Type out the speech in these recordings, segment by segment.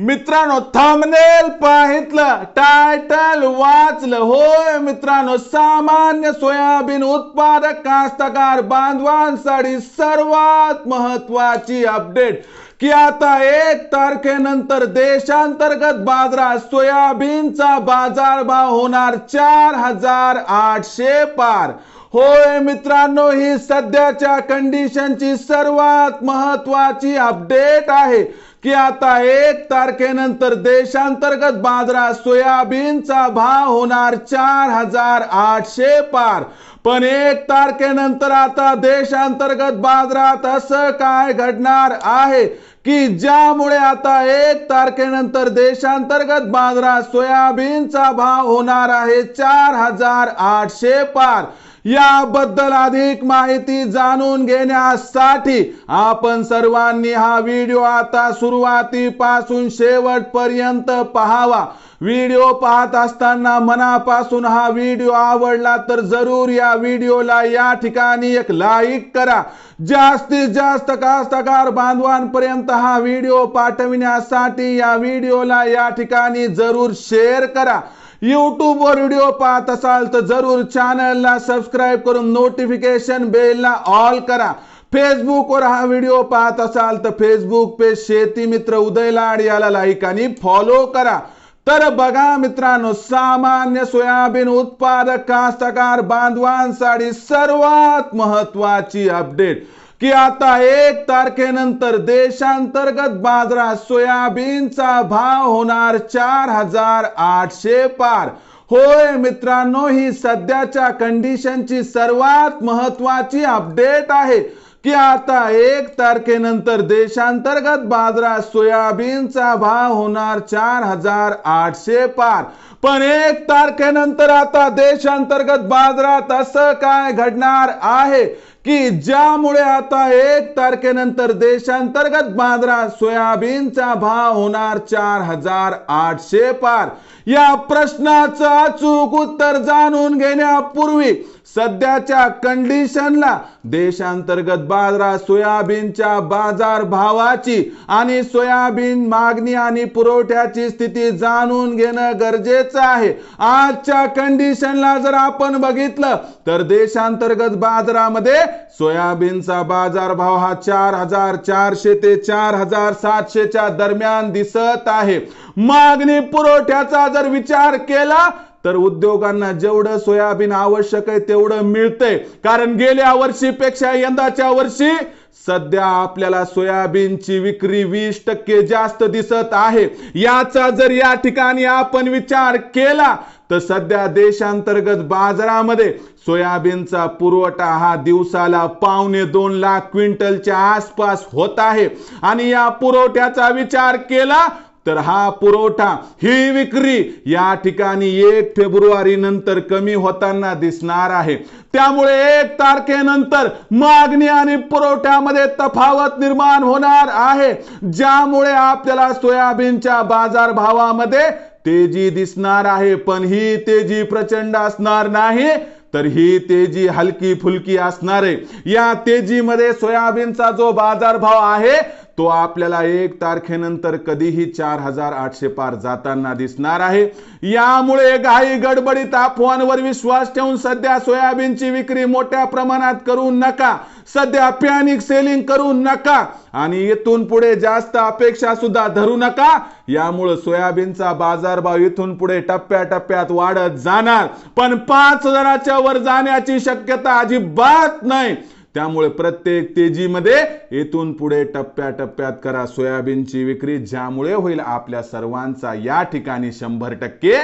मित्रांनो thumbnail पाहितलं title वाचलं. होय मित्रांनो सामान्य सोयाबीन उत्पादक कास्तकार बांधवांसाठी सर्वात महत्वाची अपडेट की आता एक तारखेनंतर देशांतर्गत बाजारात सोयाबीनचा बाजारभाव होणार चार हजार आठशे पार. होय मित्रांनो ही सध्याच्या कंडिशनची सर्वात महत्वाची अपडेट आहे. की आता एक तारखेनंतर देशांतर्गत बाजारात सोयाबीनचा भाव होणार चार हजार आठशे पार. पण एक तारखेनंतर आता देशांतर्गत बाजारात असं काय घडणार आहे? की ज्यामुळे आता एक तारखेनंतर देशांतर्गत बाजारात सोयाबीनचा भाव होणार आहे चार हजार आठशे पार? याबद्दल अधिक माहिती जाणून घेण्यासाठी आपण सर्वांनी हा व्हिडिओ आता सुरुवातीपासून शेवटपर्यंत पहावा. व्हिडिओ पाहत असताना मनापासून हा व्हिडिओ आवडला तर जरूर या व्हिडिओला या ठिकाणी एक लाईक करा. जास्तीत जास्त कास्तकार बांधवांपर्यंत हा व्हिडिओ पाठविण्यासाठी या व्हिडिओला या ठिकाणी जरूर शेअर करा. यूट्यूबवर व्हिडिओ पाहत असाल तर जरूर चॅनलला सबस्क्राईब करून नोटिफिकेशन बेलला ऑल करा. फेसबुकवर हा व्हिडिओ पाहत असाल तर फेसबुक पेज शेती मित्र उदय लाड याला लाईक आणि फॉलो करा. तर बघा मित्रांनो सामान्य सोयाबीन उत्पादक कास्तकार बांधवांसाठी सर्वात महत्वाची अपडेट की आता एक तारखेनंतर देशांतर्गत बाजारात सोयाबीनचा भाव होणार चार हजार आठशे पार. होय मित्रांनो ही सध्याच्या कंडिशनची सर्वात महत्वाची अपडेट आहे की आता एक तारखेनंतर देशांतर्गत बाजारात सोयाबीनचा भाव होणार चार हजार आठशे पार. पण एक तारखेनंतर आता देशांतर्गत बाजारात असं काय घडणार आहे? की ज्यामुळे आता एक तारखेनंतर देशांतर्गत बाजारात सोयाबीनचा भाव होणार चार हजार आठशे पार. या प्रश्नाचं अचूक उत्तर जाणून घेण्यापूर्वी सध्याच्या कंडिशनला देशांतर्गत बाजारात सोयाबीनच्या बाजार भावाची आणि सोयाबीन मागणी आणि पुरवठ्याची स्थिती जाणून घेणं गरजेचं आहे. आजच्या कंडिशनला जर आपण बघितलं तर देशांतर्गत बाजारामध्ये सोयाबीनचा बाजार भाव हा चार हजार चारशे ते चार हजार सातशेच्या दरम्यान दिसत आहे. मागणी पुरवठ्याचा जर विचार केला तर उद्योगांना जेवढं सोयाबीन आवश्यक आहे तेवढं मिळतंय. कारण गेल्या वर्षीपेक्षा यंदाच्या वर्षी सध्या आपल्याला सोयाबीनची विक्री वीस टक्के जास्त दिसत आहे. याचा जर या ठिकाणी आपण विचार केला तर सध्या देशांतर्गत बाजारामध्ये सोयाबीनचा पुरवठा हा दिवसाला पावणे दोन लाख क्विंटलच्या आसपास होत आहे. आणि या पुरवठ्याचा विचार केला तर हा पुरवठा ही विक्री या ठिकाणी एक फेब्रुवारी नंतर कमी होताना दिसणार आहे. त्यामुळे एक तारखेनंतर मागणी आणि पुरवठ्यामध्ये तफावत निर्माण होणार आहे. ज्यामुळे आपल्याला सोयाबीनच्या बाजारभावामध्ये तेजी दिसणार आहे. पण ही तेजी प्रचंड असणार नाही तर ही तेजी हलकी फुलकी असणार आहे. या तेजीमध्ये सोयाबीनचा जो बाजारभाव आहे तो आपल्याला एक तारखेनंतर कधीही चार हजार आठशे पार जाताना दिसणार आहे. यामुळे घाई गडबडीत अफवांवर विश्वास ठेवून सध्या सोयाबीनची विक्री मोठ्या प्रमाणात करू नका. सध्या पॅनिक सेलिंग करू नका. आणि इथून पुढे जास्त अपेक्षा सुद्धा धरू नका. यामुळे सोयाबीनचा बाजारभाव इथून पुढे टप्प्याटप्प्यात वाढत जाणार. पण पाच हजाराच्या वर जाण्याची शक्यता अजिबात नाही. त्यामुळे प्रत्येक तेजीमध्ये येथून पुढे टप्प्याटप्प्यात करा सोयाबीनची विक्री ज्यामुळे होईल आपल्या सर्वांचा या ठिकाणी शंभर टक्के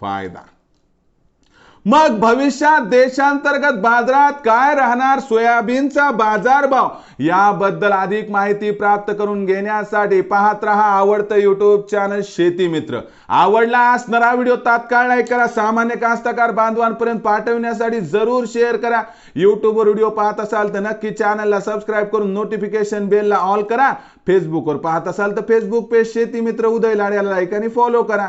फायदा. मग भविष्यात देशांतर्गत बाजारात काय राहणार? सोयाबीनचा बाजारभाव? याबद्दल अधिक माहिती प्राप्त करून घेण्यासाठी पाहत रहा आवडतं युट्यूब चॅनल शेती मित्र. आवडला असणारा व्हिडिओ तात्काळ लाईक करा. सामान्य कास्तकार बांधवांपर्यंत पाठवण्यासाठी जरूर शेअर करा. युट्यूबवर व्हिडिओ पाहत असाल तर नक्की चॅनलला सबस्क्राईब करून नोटिफिकेशन बेलला ऑल करा. फेसबुकवर पाहत असाल तर फेसबुक पेज शेती मित्र उदय लाड्याला लाईक आणि फॉलो करा.